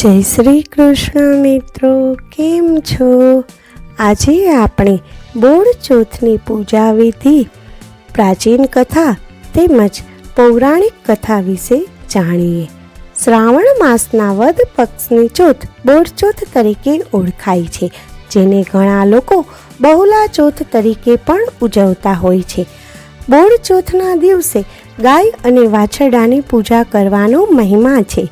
જય શ્રી કૃષ્ણ મિત્રો, કેમ છો? આજે આપણે બોળ ચોથની પૂજા વિધિ, પ્રાચીન કથા તેમજ પૌરાણિક કથા વિશે જાણીએ. શ્રાવણ માસના વદ પક્ષની ચોથ બોળ ચોથ તરીકે ઓળખાય છે, જેને ઘણા લોકો બહુલા ચોથ તરીકે પણ ઉજવતા હોય છે. બોળ ચોથના દિવસે ગાય અને વાછરડાની પૂજા કરવાનો મહિમા છે.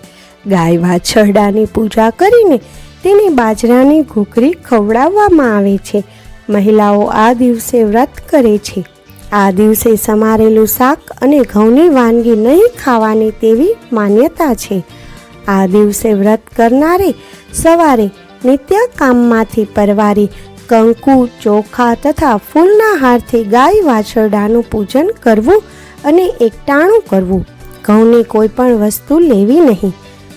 ગાય વાછરડાની પૂજા કરીને તેને બાજરાની ઘૂઘરી ખવડાવવામાં આવે છે. મહિલાઓ આ દિવસે વ્રત કરે છે. આ દિવસે સમારેલું શાક અને ઘઉંની વાનગી નહીં ખાવાની તેવી માન્યતા છે. આ દિવસે વ્રત કરનારે સવારે નિત્ય કામમાંથી પરવારી કંકુ, ચોખા તથા ફૂલના હારથી ગાય વાછરડાનું પૂજન કરવું અને એકટાણું કરવું. ઘઉંની કોઈ પણ વસ્તુ લેવી નહીં.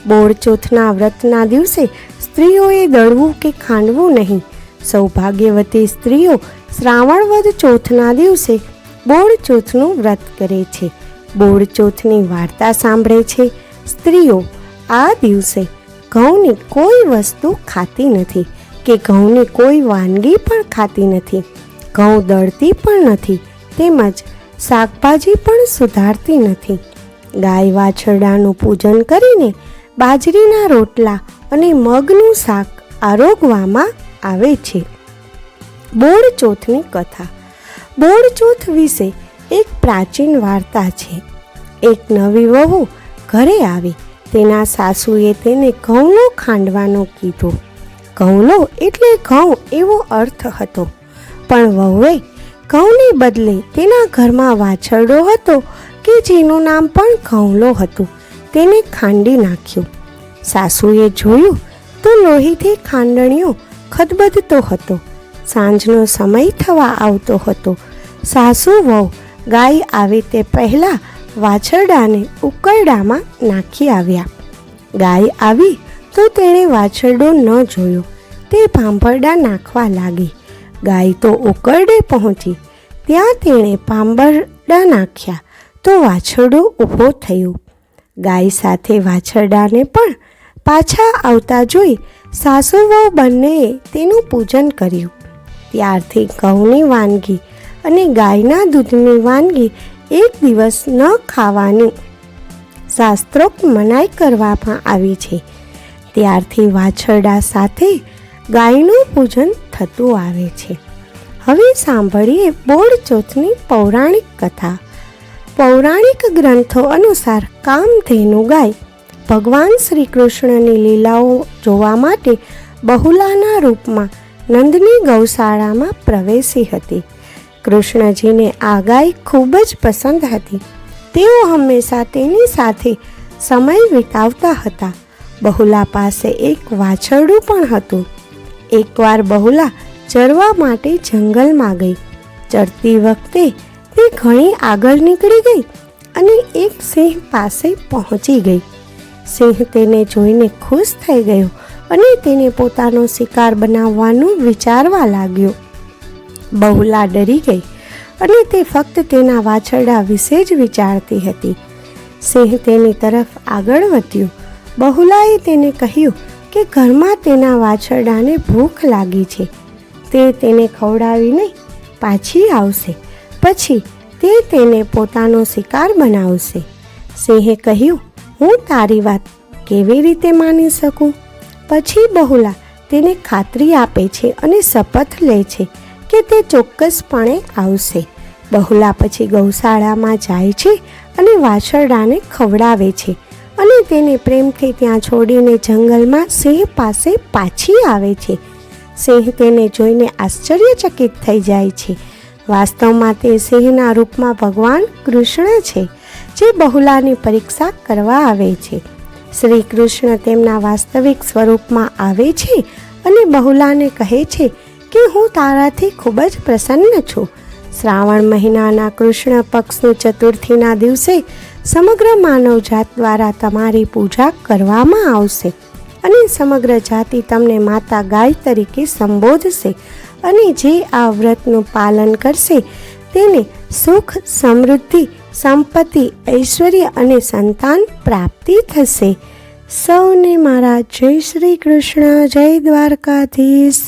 બોળ ચોથના વ્રતના દિવસે સ્ત્રીઓએ દળવું કે ખાંડવું નહીં. સૌભાગ્યવતી સ્ત્રીઓ શ્રાવણ વદ ચોથના દિવસે બોળચોથનું વ્રત કરે છે. બોળચોથની વાર્તા સાંભળે છે. સ્ત્રીઓ, આ દિવસે ઘઉંની કોઈ વસ્તુ ખાતી નથી કે ઘઉંની કોઈ વાનગી પણ ખાતી નથી. ઘઉં દળતી પણ નથી, તેમજ શાકભાજી પણ સુધારતી નથી. ગાય વાછરડાનું પૂજન કરીને બાજરીના રોટલા અને મગનું શાક આરોગવામાં આવે છે. બોળચોથની કથા. બોળચોથ વિશે એક પ્રાચીન વાર્તા છે. એક નવી વહુ ઘરે આવી. તેના સાસુએ તેને ઘઉંલો ખાંડવાનો કીધો. ઘઉંલો એટલે ઘઉં એવો અર્થ હતો. પણ વહુએ ઘઉંને બદલે તેના ઘરમાં વાછરડો હતો કે જેનું નામ પણ ઘઉંલો હતું. તેને ખાંડી નાખ્યું. સાસુએ જોયું તો લોહીથી ખાંડણીઓ ખદબદતો હતો. સાંજનો સમય થવા આવતો હતો. સાસુ વહુ ગાય આવે તે પહેલાં વાછરડાને ઉકરડામાં નાખી આવ્યા. ગાય આવી તો તેણે વાછરડો ન જોયો. તે પાંભરડા નાખવા લાગી. ગાય તો ઉકરડે પહોંચી. ત્યાં તેણે પાંભરડા નાખ્યા. તો વાછરડો ઊભો થયો. ગાય સાથે વાછરડાને પણ પાછા આવતા જોઈ સાસુ વહુ બંનેએ તેનું પૂજન કર્યું. ત્યારથી ઘઉંની વાનગી અને ગાયના દૂધની વાનગી એક દિવસ ન ખાવાની શાસ્ત્રોક્ત મનાઈ કરવામાં આવી છે. ત્યારથી વાછરડા સાથે ગાયનું પૂજન થતું આવે છે. હવે સાંભળીએ બોળ ચોથની પૌરાણિક કથા. પૌરાણિક ગ્રંથો અનુસાર કામધેનુ ગાય. ભગવાન શ્રી કૃષ્ણની લીલાઓ જોવા માટે બહુલાના રૂપમાં નંદની ગૌશાળામાં પ્રવેશી હતી. કૃષ્ણજીને આ ગાય ખૂબ જ પસંદ હતી. તેઓ હંમેશા તેની સાથે સમય વિતાવતા હતા. બહુલા પાસે એક વાછરડું પણ હતું. એકવાર બહુલા ચરવા માટે જંગલમાં ગઈ. ચરતી વખતે તે ઘણી આગળ નીકળી ગઈ અને એક સિંહ પાસે પહોંચી ગઈ. સિંહ તેને જોઈને ખુશ થઈ ગયો અને તેને પોતાનો શિકાર બનાવવાનું વિચારવા લાગ્યો. બહુલા ડરી ગઈ અને તે ફક્ત તેના વાછરડા વિશે જ વિચારતી હતી. સિંહ તેની તરફ આગળ વધ્યો. બહુલાએ તેને કહ્યું કે ઘરમાં તેના વાછરડાને ભૂખ લાગી છે. તે તેને ખવડાવીને પાછી આવશે. પછી તે તેને પોતાનો શિકાર બનાવશે. સિંહે કહ્યું, હું તારી વાત કેવી રીતે માની શકું? પછી બહુલા તેને ખાતરી આપે છે અને શપથ લે છે કે તે ચોક્કસપણે આવશે. બહુલા પછી ગૌશાળામાં જાય છે અને વાછરડાને ખવડાવે છે અને તેને પ્રેમથી ત્યાં છોડીને જંગલમાં સિંહ પાસે પાછી આવે છે. સિંહ તેને જોઈને આશ્ચર્યચકિત થઈ જાય છે વાસ્તવમાં તે સિંહના રૂપમાં ભગવાન કૃષ્ણ છે, જે બહુલાની પરીક્ષા કરવા આવે છે. શ્રી કૃષ્ણ તેમના વાસ્તવિક સ્વરૂપમાં આવે છે અને બહુલાને કહે છે કે હું તારાથી ખૂબ જ પ્રસન્ન છું. શ્રાવણ મહિનાના કૃષ્ણ પક્ષની ચતુર્થીના દિવસે સમગ્ર માનવજાત દ્વારા તમારી પૂજા કરવામાં આવશે. અને સમગ્ર જાતિ તમને માતા ગાય તરીકે સંબોધશે અને જે આ વ્રતનું પાલન કરશે તેને સુખ, સમૃદ્ધિ, સંપત્તિ, ઐશ્વર્ય અને સંતાન પ્રાપ્તિ થશે. સૌને મારા જય શ્રી કૃષ્ણ, જય દ્વારકાધીશ.